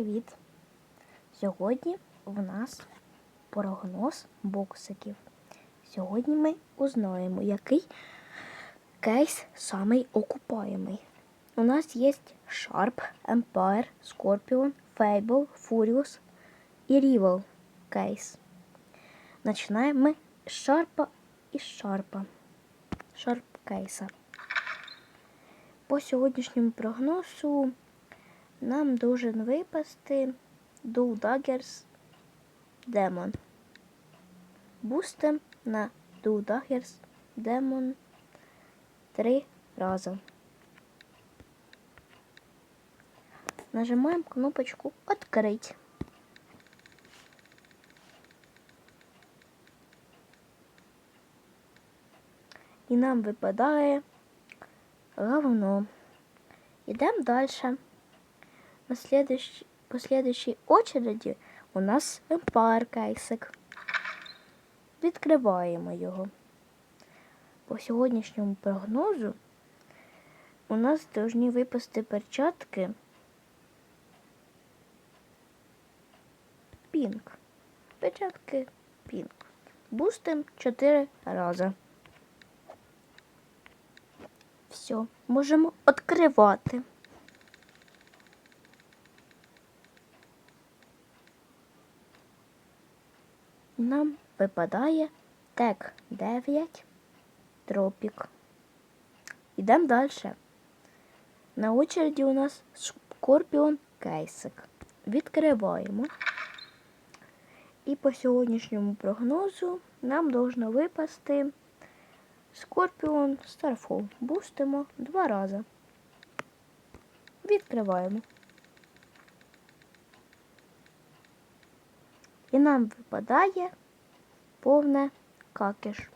Привіт! Сьогодні в нас прогноз боксиків. Сьогодні ми узнаємо, який кейс самий окупаємий. У нас є Sharp, Empire, Scorpion, Fable, Furious і Rival кейс. Починаємо ми з Шарпа і з. Шарп кейса. По сьогоднішньому прогнозу нам должен випасти Dual Daggers Demon. Бустим на Dual Daggers Demon три рази. Нажимаємо кнопочку Открыть. І нам випадає говно. Идем дальше. На следующей, по следующей очереди у нас Empire кейсик. Відкриваємо його. По сьогоднішньому прогнозу у нас повинні випасти перчатки Пінк. Перчатки Пінк. Бустим 4 рази. Все, можемо відкривати. Нам випадає тек 9 тропік. Йдемо далі. На очереді у нас Скорпіон кейсик. Відкриваємо. І по сьогоднішньому прогнозу нам должно випасти Скорпіон Starfall. Бустимо два рази. Відкриваємо. І нам випадає повне какиш.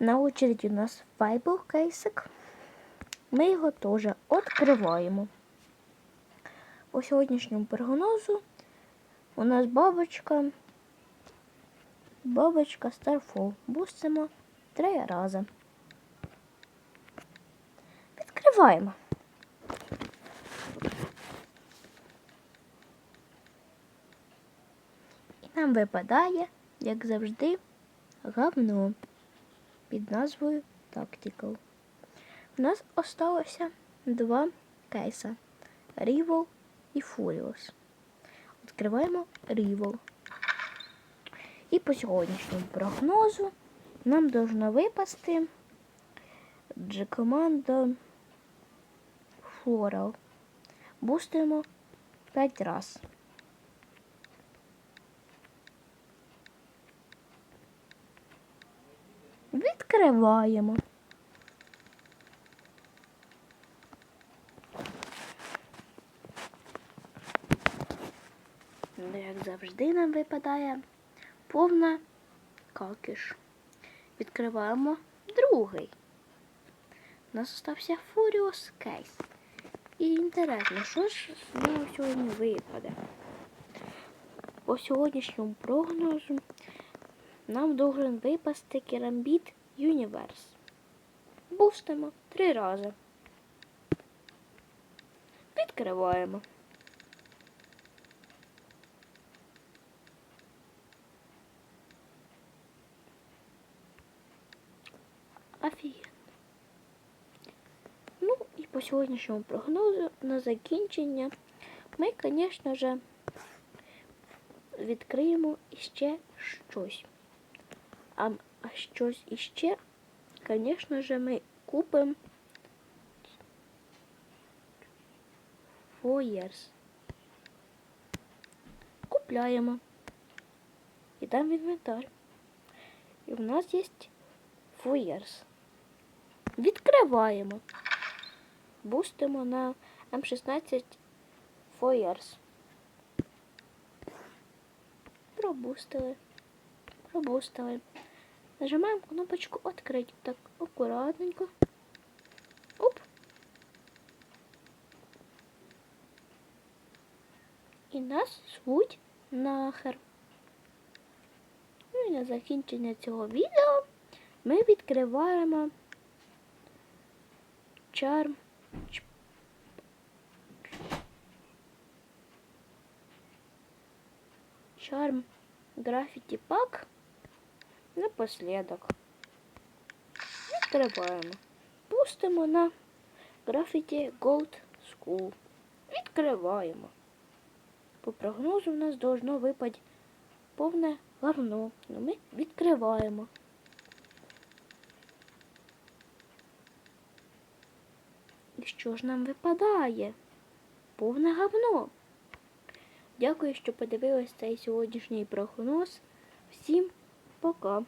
На очереді у нас Fable кейсик. Ми його теж відкриваємо. По сьогоднішньому прогнозу у нас бабочка, бабочка Starfall. Бустимо три рази. Відкриваємо. Нам випадає, як завжди, говно під назвою Tactical. У нас осталося два кейса Rival і Furious. Відкриваємо Rival. І по сьогоднішньому прогнозу нам должна випасти G-команда Floral. Бустимо 5 раз. Відкриваємо. Ну, Як завжди нам випадає повна какиш. Відкриваємо другий. У нас остався Furious Case. І інтересно, що ж з нього сьогодні випаде? По сьогоднішньому прогнозу нам должен випасти керамбіт Universe. Бустимо три рази. Відкриваємо. Офігенно. Ну і по сьогоднішньому прогнозу на закінчення ми, звісно ж, відкриємо іще щось. А, щось іще, звісно ж, ми купимо Фоєрс. Купляємо. І там інвентар. І в нас є Фоєрс. Відкриваємо. Бустимо на М16 Фоєрс. Пробустили. Пробустили. Нажимаємо кнопочку «Открыть». Так, акуратненько. Оп. І нас звуть нахер. Ну і на закінчення цього відео ми відкриваємо чарм Charm Graffiti Pack напослідок. Відкриваємо. Пустимо на Graffiti Gold School. Відкриваємо. По прогнозу в нас должно випасть повне говно. Ну, ми відкриваємо. І що ж нам випадає? Повне говно. Дякую, що подивились цей сьогоднішній прогноз. Всім пока!